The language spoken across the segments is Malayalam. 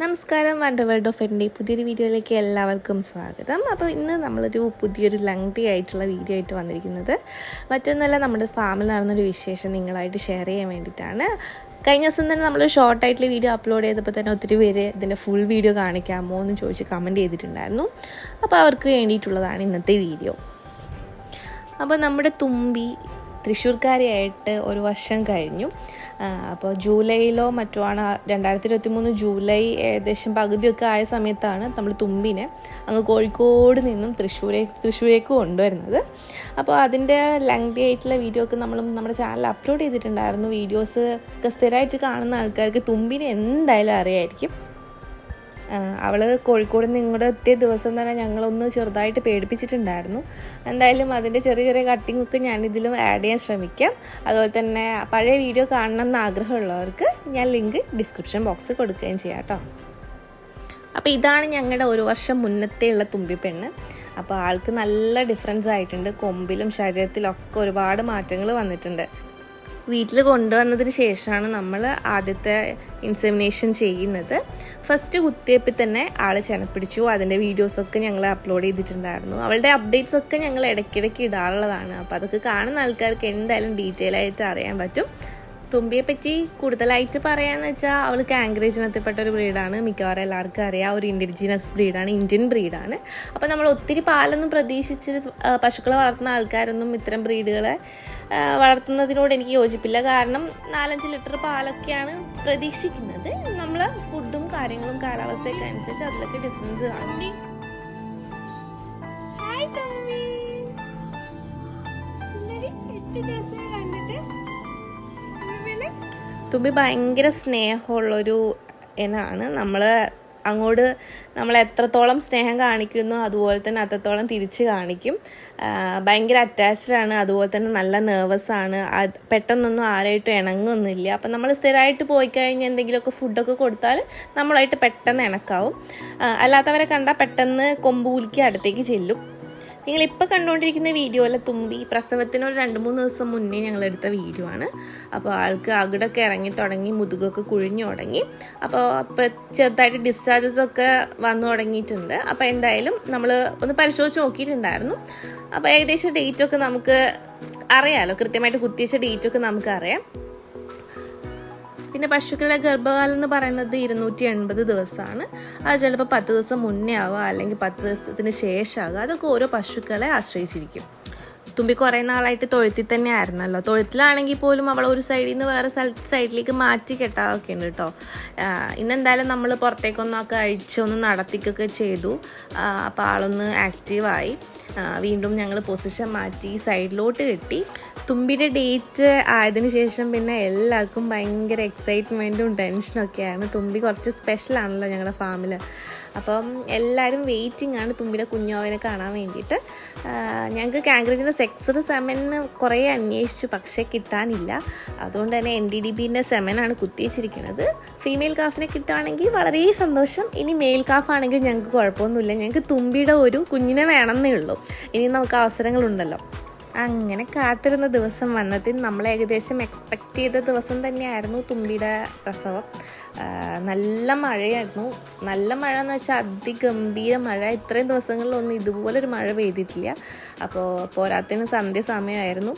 നമസ്കാരം വണ്ടർ വേൾഡ് ഓഫ് എന്റെ പുതിയൊരു വീഡിയോയിലേക്ക് എല്ലാവർക്കും സ്വാഗതം. അപ്പോൾ ഇന്ന് നമ്മളൊരു പുതിയൊരു ലങ്തി ആയിട്ടുള്ള വീഡിയോ ആയിട്ട് വന്നിരിക്കുന്നത്. മറ്റൊന്നല്ല നമ്മുടെ ഫാമിൽ നടന്നൊരു വിശേഷം നിങ്ങളായിട്ട് ഷെയർ ചെയ്യാൻ വേണ്ടിയിട്ടാണ്. കഴിഞ്ഞ ദിവസം തന്നെ നമ്മൾ ഷോർട്ടായിട്ടുള്ള വീഡിയോ അപ്ലോഡ് ചെയ്തപ്പോൾ തന്നെ ഒത്തിരി പേര് ഇതിന്റെ ഫുൾ വീഡിയോ കാണിക്കാമോ എന്ന് ചോദിച്ച് കമന്റ് ചെയ്തിട്ടുണ്ടായിരുന്നു. അപ്പോൾ അവർക്ക് വേണ്ടിയിട്ടുള്ളതാണ് ഇന്നത്തെ വീഡിയോ. അപ്പോൾ നമ്മുടെ തുമ്പി തൃശ്ശൂർക്കാരിയായിട്ട് ഒരു വർഷം കഴിഞ്ഞു. അപ്പോൾ ജൂലൈയിലോ മറ്റോ ആണ് രണ്ടായിരത്തി ഇരുപത്തി മൂന്ന് ജൂലൈ ഏകദേശം പകുതിയൊക്കെ ആയ സമയത്താണ് നമ്മൾ തുമ്പിനെ അങ്ങ് കോഴിക്കോട് നിന്നും തൃശ്ശൂരേ തൃശ്ശൂരേക്ക് കൊണ്ടുവരുന്നത്. അപ്പോൾ അതിന്റെ ലെങ്തി ആയിട്ടുള്ള വീഡിയോ ഒക്കെ നമ്മൾ നമ്മുടെ ചാനലിൽ അപ്ലോഡ് ചെയ്തിട്ടുണ്ടായിരുന്നു. വീഡിയോസ് ഒക്കെ സ്ഥിരമായിട്ട് കാണുന്ന ആൾക്കാർക്ക് തുമ്പിനെ എന്തായാലും അറിയായിരിക്കും. അവൾ കോഴിക്കോട് നിന്ന് ഇങ്ങോട്ട് എത്തിയ ദിവസം തന്നെ ഞങ്ങളൊന്ന് ചെറുതായിട്ട് പേടിപ്പിച്ചിട്ടുണ്ടായിരുന്നു. എന്തായാലും അതിന്റെ ചെറിയ ചെറിയ കട്ടിംഗ് ഒക്കെ ഇതിലും ആഡ് ചെയ്യാൻ ശ്രമിക്കാം. അതുപോലെ തന്നെ പഴയ വീഡിയോ കാണണം എന്ന് ആഗ്രഹമുള്ളവർക്ക് ഞാൻ ലിങ്ക് ഡിസ്ക്രിപ്ഷൻ ബോക്സ് കൊടുക്കുകയും ചെയ്യാം കേട്ടോ. അപ്പോൾ ഇതാണ് ഞങ്ങളുടെ ഒരു വർഷം മുന്നത്തെ ഉള്ള തുമ്പിപ്പെണ്ണ് അപ്പോൾ ആൾക്ക് നല്ല ഡിഫറൻസ് ആയിട്ടുണ്ട്. കൊമ്പിലും ശരീരത്തിലൊക്കെ ഒരുപാട് മാറ്റങ്ങൾ വന്നിട്ടുണ്ട്. വീട്ടിൽ കൊണ്ടുവന്നതിന് ശേഷമാണ് നമ്മൾ ആദ്യത്തെ ഇൻസെമിനേഷൻ ചെയ്യുന്നത്. ഫസ്റ്റ് കുത്തിയപ്പിൽ തന്നെ ആൾ ചെനപ്പിടിച്ചു. അതിന്റെ വീഡിയോസൊക്കെ ഞങ്ങൾ അപ്ലോഡ് ചെയ്തിട്ടുണ്ടായിരുന്നു. അവളുടെ അപ്ഡേറ്റ്സ് ഒക്കെ ഞങ്ങൾ ഇടയ്ക്കിടയ്ക്ക് ഇടാറുള്ളതാണ്. അപ്പോൾ അതൊക്കെ കാണുന്ന ആൾക്കാർക്ക് എന്തായാലും ഡീറ്റെയിൽ ആയിട്ട് അറിയാൻ പറ്റും. തുമ്പിയെ പറ്റി കൂടുതലായിട്ട് പറയാന്ന് വെച്ചാൽ അവൾ കാങ്കറേജിനത്തിൽപ്പെട്ട ഒരു ബ്രീഡാണ് മിക്കവാറും എല്ലാവർക്കും അറിയാം. ഒരു ഇൻഡിജിനസ് ബ്രീഡാണ് ഇന്ത്യൻ ബ്രീഡാണ് അപ്പോൾ നമ്മൾ ഒത്തിരി പാലൊന്നും പ്രതീക്ഷിച്ച് പശുക്കളെ വളർത്തുന്ന ആൾക്കാരൊന്നും ഇത്തരം ബ്രീഡുകളെ വളർത്തുന്നതിനോട് എനിക്ക് യോജിപ്പില്ല. കാരണം നാലഞ്ച് ലിറ്റർ പാലൊക്കെയാണ് പ്രതീക്ഷിക്കുന്നത്. നമ്മൾ ഫുഡും കാര്യങ്ങളും കാലാവസ്ഥയൊക്കെ അനുസരിച്ച് അതിലൊക്കെ ഡിഫറൻസ് കാണും. ഹായ് സുന്ദരി എട്ട് ദിവസമായി പിന്നെ തുമ്പി ഭയങ്കര സ്നേഹമുള്ളൊരു ഇനാണ് നമ്മൾ അങ്ങോട്ട് നമ്മൾ എത്രത്തോളം സ്നേഹം കാണിക്കുന്നു അതുപോലെ തന്നെ അത്രത്തോളം തിരിച്ച് കാണിക്കും. ഭയങ്കര അറ്റാച്ച്ഡ് ആണ് അതുപോലെ തന്നെ നല്ല നെർവസ് ആണ്. പെട്ടെന്നൊന്നും ആരായിട്ടും ഇണങ്ങുന്നില്ല. അപ്പം നമ്മൾ സ്ഥിരമായിട്ട് പോയി കഴിഞ്ഞ് എന്തെങ്കിലുമൊക്കെ ഫുഡൊക്കെ കൊടുത്താൽ നമ്മളായിട്ട് പെട്ടെന്ന് ഇണക്കാവും. അല്ലാത്തവരെ കണ്ടാൽ പെട്ടെന്ന് കൊമ്പൂലിക്ക് അടുത്തേക്ക് ചെല്ലും. നിങ്ങളിപ്പോൾ കണ്ടുകൊണ്ടിരിക്കുന്ന വീഡിയോ അല്ല തുമ്പി. പ്രസവത്തിന് ഒരു രണ്ട് മൂന്ന് ദിവസം മുന്നേ ഞങ്ങൾ എടുത്ത വീഡിയോ ആണ്. അപ്പോൾ ആൾക്ക് അകിടൊക്കെ ഇറങ്ങി തുടങ്ങി മുതുകൊക്കെ കുഴിഞ്ഞു തുടങ്ങി. അപ്പോൾ ചെറുതായിട്ട് ഡിസ്ചാർജസ് ഒക്കെ വന്നു തുടങ്ങിയിട്ടുണ്ട്. അപ്പോൾ എന്തായാലും നമ്മൾ ഒന്ന് പരിശോധിച്ച് നോക്കിയിട്ടുണ്ടായിരുന്നു. അപ്പോൾ ഏകദേശം ഡേറ്റൊക്കെ നമുക്ക് അറിയാമല്ലോ കൃത്യമായിട്ട് കുത്തിവെച്ച ഡേറ്റൊക്കെ നമുക്കറിയാം പിന്നെ പശുക്കളുടെ ഗർഭകാലം എന്ന് പറയുന്നത് ഇരുന്നൂറ്റി എൺപത് ദിവസമാണ്. അത് ചിലപ്പോൾ പത്ത് ദിവസം മുന്നേ ആവുക അല്ലെങ്കിൽ പത്ത് ദിവസത്തിന് ശേഷമാകുക അതൊക്കെ ഓരോ പശുക്കളെ ആശ്രയിച്ചിരിക്കും. തുമ്പി കുറേ നാളായിട്ട് തൊഴുത്തിൽ തന്നെ ആയിരുന്നല്ലോ തൊഴുത്തിലാണെങ്കിൽ പോലും അവളെ ഒരു സൈഡിൽ നിന്ന് വേറെ സ്ഥലത്ത് സൈഡിലേക്ക് മാറ്റി കെട്ടാറൊക്കെ ഉണ്ട് കേട്ടോ ഇന്നെന്തായാലും നമ്മൾ പുറത്തേക്കൊന്നൊക്കെ അഴിച്ചൊന്ന് നടത്തിക്കൊക്കെ ചെയ്തു. അപ്പോൾ ആളൊന്ന് ആക്റ്റീവായി വീണ്ടും ഞങ്ങൾ പൊസിഷൻ മാറ്റി സൈഡിലോട്ട് കെട്ടി. തുമ്പിയുടെ ഡേറ്റ് ആയതിനു ശേഷം പിന്നെ എല്ലാവർക്കും ഭയങ്കര എക്സൈറ്റ്മെന്റും ടെൻഷനൊക്കെയാണ് തുമ്പി കുറച്ച് സ്പെഷ്യൽ ആണല്ലോ ഞങ്ങളുടെ ഫാമിൽ അപ്പം എല്ലാവരും വെയിറ്റിംഗ് ആണ് തുമ്പിയുടെ കുഞ്ഞോവനെ കാണാൻ വേണ്ടിയിട്ട്. ഞങ്ങൾക്ക് കാങ്കറേജിന്റെ സെക്സർ സെമന് കുറേ അന്വേഷിച്ചു പക്ഷേ കിട്ടാനില്ല. അതുകൊണ്ട് തന്നെ എൻ ഡി ഡി ബിന്റെ സെമനാണ് കുത്തിവെച്ചിരിക്കുന്നത്. ഫീമെയിൽ കാഫിനെ കിട്ടുകയാണെങ്കിൽ വളരെ സന്തോഷം. ഇനി മെയിൽ കാഫാണെങ്കിൽ ഞങ്ങൾക്ക് കുഴപ്പമൊന്നുമില്ല. ഞങ്ങൾക്ക് തുമ്പിയുടെ ഒരു കുഞ്ഞിനെ വേണമെന്നേ ഉള്ളൂ. ഇനി നമുക്ക് അവസരങ്ങളുണ്ടല്ലോ. അങ്ങനെ കാത്തിരുന്ന ദിവസം വന്നതിൽ നമ്മൾ ഏകദേശം എക്സ്പെക്റ്റ് ചെയ്ത ദിവസം തന്നെയായിരുന്നു തുമ്പിയുടെ പ്രസവം. നല്ല മഴയായിരുന്നു. നല്ല മഴ എന്ന് വെച്ചാൽ അതിഗംഭീര മഴ. ഇത്രയും ദിവസങ്ങളിലൊന്നും ഇതുപോലൊരു മഴ പെയ്തിട്ടില്ല. അപ്പോൾ പോരാത്തിന് സന്ധ്യ സമയമായിരുന്നു.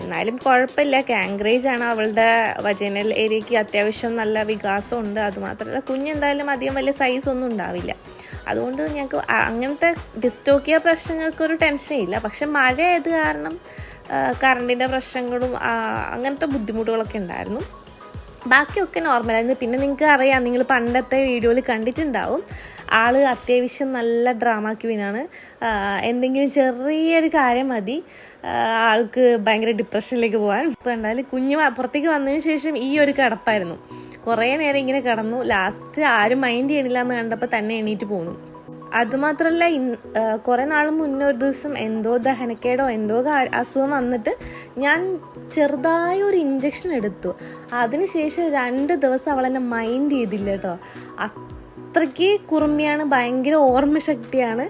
എന്നാലും കുഴപ്പമില്ല. കാങ്ക്രേജ് ആണ് അവളുടെ വജനൽ ഏരിയയ്ക്ക് അത്യാവശ്യം നല്ല വികാസമുണ്ട്. അതുമാത്രമല്ല കുഞ്ഞെന്തായാലും അധികം വലിയ സൈസ് ഒന്നും ഉണ്ടാവില്ല. അതുകൊണ്ട് ഞങ്ങൾക്ക് അങ്ങനത്തെ ഡിസ്റ്റോക്കിയ പ്രശ്നങ്ങൾക്ക് ഒരു ടെൻഷൻ ഇല്ല. പക്ഷെ മഴ ആയത് കാരണം കറണ്ടിന്റെ പ്രശ്നങ്ങളും അങ്ങനത്തെ ബുദ്ധിമുട്ടുകളൊക്കെ ഉണ്ടായിരുന്നു. ബാക്കിയൊക്കെ നോർമലായിരുന്നു പിന്നെ നിങ്ങൾക്ക് അറിയാം നിങ്ങൾ പണ്ടത്തെ വീഡിയോയിൽ കണ്ടിട്ടുണ്ടാവും. ആൾ അത്യാവശ്യം നല്ല ഡ്രാമ ക്വീനാണ് എന്തെങ്കിലും ചെറിയൊരു കാര്യം മതി. ആൾക്ക് ഭയങ്കര ഡിപ്രഷനിലേക്ക് പോകാൻ. ഇപ്പോൾ കണ്ടാൽ കുഞ്ഞ് പുറത്തേക്ക് വന്നതിന് ശേഷം ഈ ഒരു കിടപ്പായിരുന്നു. കുറേ നേരം ഇങ്ങനെ കിടന്നു. ലാസ്റ്റ് ആരും മൈൻഡ് ചെയ്യണില്ല എന്ന് കണ്ടപ്പോൾ തന്നെ എണീറ്റ് പോന്നു. അതുമാത്രമല്ല കുറേ നാൾ മുന്നേ ഒരു ദിവസം എന്തോ ദഹനക്കേടോ എന്തോ അസുഖം വന്നിട്ട് ഞാൻ ചെറുതായ ഒരു ഇഞ്ചക്ഷൻ എടുത്തു. അതിനുശേഷം രണ്ട് ദിവസം അവളെന്നെ മൈൻഡ് ചെയ്തില്ല കേട്ടോ അത്രയ്ക്ക് കുറുമ്പിയാണ് ഭയങ്കര ഓർമ്മ ശക്തിയാണ്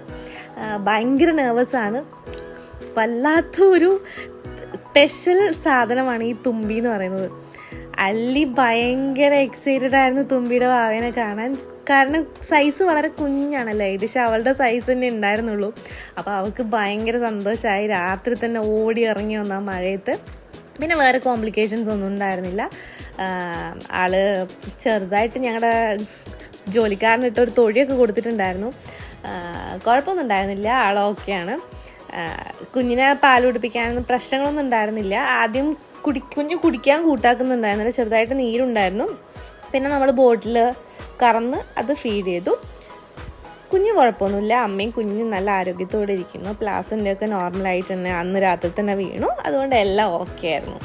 ഭയങ്കര നെർവസാണ് വല്ലാത്ത ഒരു സ്പെഷ്യൽ സാധനമാണ് ഈ തുമ്പി എന്ന് പറയുന്നത്. അല്ലി ഭയങ്കര എക്സൈറ്റഡ് ആയിരുന്നു തുമ്പിയുടെ വാവേനെ കാണാൻ. കാരണം സൈസ് വളരെ കുഞ്ഞാണല്ലോ? ഏകദേശം അവളുടെ സൈസ് തന്നെ ഉണ്ടായിരുന്നുള്ളൂ. അപ്പോൾ അവൾക്ക് ഭയങ്കര സന്തോഷമായി രാത്രി തന്നെ ഓടി ഇറങ്ങി വന്ന ആ മഴയത്ത്. പിന്നെ വേറെ കോംപ്ലിക്കേഷൻസ് ഒന്നും ഉണ്ടായിരുന്നില്ല. ആൾ ചെറുതായിട്ട് ഞങ്ങളുടെ ജോലിക്കാരനിട്ട് ഒരു തൊഴിയൊക്കെ കൊടുത്തിട്ടുണ്ടായിരുന്നു. കുഴപ്പമൊന്നും ഉണ്ടായിരുന്നില്ല. ആളോക്കെയാണ് കുഞ്ഞിനെ പാൽ കുടിപ്പിക്കാനൊന്നും പ്രശ്നങ്ങളൊന്നും ഉണ്ടായിരുന്നില്ല. ആദ്യം കുടി കുഞ്ഞ് കുടിക്കാൻ കൂട്ടാക്കുന്നുണ്ടായിരുന്നില്ല. ചെറുതായിട്ട് നീരുണ്ടായിരുന്നു. പിന്നെ നമ്മൾ ബോട്ടിൽ കറന്ന് അത് ഫീഡ് ചെയ്തു. കുഞ്ഞ് കുഴപ്പമൊന്നുമില്ല. അമ്മയും കുഞ്ഞും നല്ല ആരോഗ്യത്തോടെ ഇരിക്കുന്നു. പ്ലാസിന്റെ ഒക്കെ നോർമലായിട്ട് തന്നെ അന്ന് രാത്രി തന്നെ വീണു. അതുകൊണ്ട് എല്ലാം ഓക്കെ ആയിരുന്നു.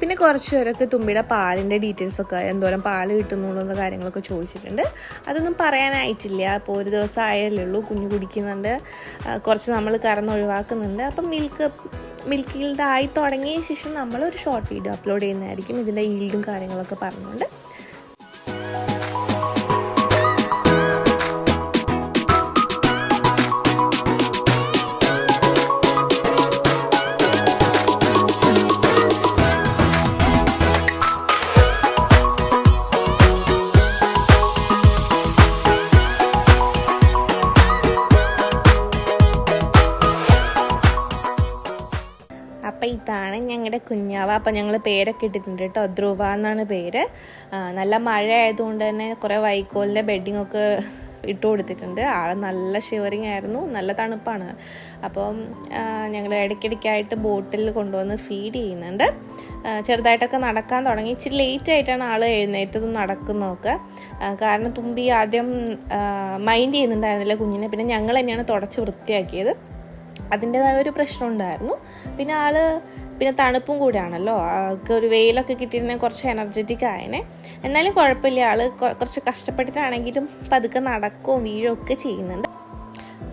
പിന്നെ കുറച്ച് പേരൊക്കെ തുമ്പിയുടെ പാലിന്റെ ഡീറ്റെയിൽസ് ഒക്കെ എന്തോരം പാൽ കിട്ടുന്നുള്ളൂ കാര്യങ്ങളൊക്കെ ചോദിച്ചിട്ടുണ്ട്. അതൊന്നും പറയാനായിട്ടില്ല. അപ്പോൾ ഒരു ദിവസം ആയല്ലേ ഉള്ളൂ കുഞ്ഞു കുടിക്കുന്നുണ്ട്. കുറച്ച് നമ്മൾ കറന്ന് ഒഴിവാക്കുന്നുണ്ട് അപ്പം മിൽക്ക് മിൽക്ക് ആയി തുടങ്ങിയ ശേഷം നമ്മൾ ഒരു ഷോർട്ട് വീഡിയോ അപ്ലോഡ് ചെയ്യുന്നതായിരിക്കും. ഇതിന്റെ ഈൽഡും കാര്യങ്ങളൊക്കെ പറഞ്ഞുകൊണ്ട്. ഇതാണ് ഞങ്ങളുടെ കുഞ്ഞാവ. അപ്പം ഞങ്ങൾ പേരൊക്കെ ഇട്ടിട്ടുണ്ട് കേട്ടോ. ധ്രുവ എന്നാണ് പേര്. നല്ല മഴ ആയതുകൊണ്ട് തന്നെ കുറേ വൈക്കോലിന്റെ ബെഡിങ് ഒക്കെ ഇട്ട് കൊടുത്തിട്ടുണ്ട്. ആൾ നല്ല ഷിവറിങ് ആയിരുന്നു. നല്ല തണുപ്പാണ്. അപ്പം ഞങ്ങൾ ഇടയ്ക്കിടയ്ക്കായിട്ട് ബോട്ടിൽ കൊണ്ടുവന്ന് ഫീഡ് ചെയ്യുന്നുണ്ട്. ചെറുതായിട്ടൊക്കെ നടക്കാൻ തുടങ്ങി. ഇച്ചിരി ലേറ്റ് ആയിട്ടാണ് ആൾ എഴുന്നേറ്റതും നടക്കുന്നതൊക്കെ. കാരണം തുമ്പി ആദ്യം മൈൻഡ് ചെയ്യുന്നുണ്ടായിരുന്നില്ല കുഞ്ഞിനെ. പിന്നെ ഞങ്ങൾ തന്നെയാണ് തുടച്ച് വൃത്തിയാക്കിയത്. അതിന്റെതായ ഒരു പ്രശ്നം ഉണ്ടായിരുന്നു. പിന്നെ ആൾ പിന്നെ തണുപ്പും കൂടിയാണല്ലോ. ആൾക്ക് ഒരു വെയിലൊക്കെ കിട്ടിയിരുന്നെങ്കിൽ കുറച്ച് എനർജറ്റിക് ആയനെ. എന്നാലും കുഴപ്പമില്ല. ആൾ കുറച്ച് കഷ്ടപ്പെട്ടിട്ടാണെങ്കിലും പതുക്കെ നടക്കുകയും വീഴുകയും ഒക്കെ ചെയ്യുന്നുണ്ട്.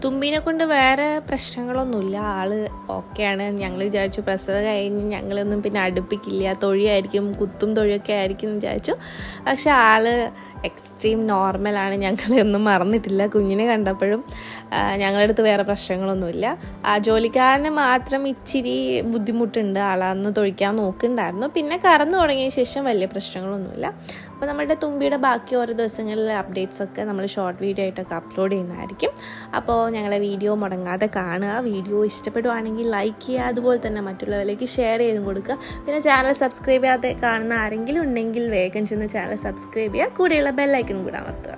തുമ്പിനെ കൊണ്ട് വേറെ പ്രശ്നങ്ങളൊന്നുമില്ല. ആൾ ഓക്കെയാണ്. ഞങ്ങൾ വിചാരിച്ചു പ്രസവ കഴിഞ്ഞ് ഞങ്ങളൊന്നും പിന്നെ അടുപ്പിക്കില്ല. തൊഴിയായിരിക്കും കുത്തും തൊഴിയൊക്കെ ആയിരിക്കും എന്ന് വിചാരിച്ചു. പക്ഷെ ആൾ എക്സ്ട്രീം നോർമലാണ് ഞങ്ങളൊന്നും മറന്നിട്ടില്ല. കുഞ്ഞിനെ കണ്ടപ്പോഴും ഞങ്ങളുടെ അടുത്ത് വേറെ പ്രശ്നങ്ങളൊന്നുമില്ല. ആ ജോലിക്കാരന് മാത്രം ഇച്ചിരി ബുദ്ധിമുട്ടുണ്ട്. ആളാന്ന് തൊഴിക്കാൻ നോക്കുന്നുണ്ടായിരുന്നു. പിന്നെ കറന്നു തുടങ്ങിയ ശേഷം വലിയ പ്രശ്നങ്ങളൊന്നുമില്ല. അപ്പോൾ നമ്മുടെ തുമ്പിയുടെ ബാക്കി ഓരോ ദിവസങ്ങളിലെ അപ്ഡേറ്റ്സ് ഒക്കെ നമ്മൾ ഷോർട്ട് വീഡിയോ ആയിട്ടൊക്കെ അപ്ലോഡ് ചെയ്യുന്നതായിരിക്കും. അപ്പോൾ ഞങ്ങളെ വീഡിയോ മുടങ്ങാതെ കാണുക. വീഡിയോ ഇഷ്ടപ്പെടുവാണെങ്കിൽ ലൈക്ക് ചെയ്യുക. അതുപോലെ തന്നെ മറ്റുള്ളവരിലേക്ക് ഷെയർ ചെയ്തും കൊടുക്കുക. പിന്നെ ചാനൽ സബ്സ്ക്രൈബ് ചെയ്യാതെ കാണുന്ന ആരെങ്കിലും ഉണ്ടെങ്കിൽ വേഗം ചെന്ന് ചാനൽ സബ്സ്ക്രൈബ് ചെയ്യുക. കൂടെയുള്ള ബെല്ലൈക്കൺ കൂടെ അമർത്തുക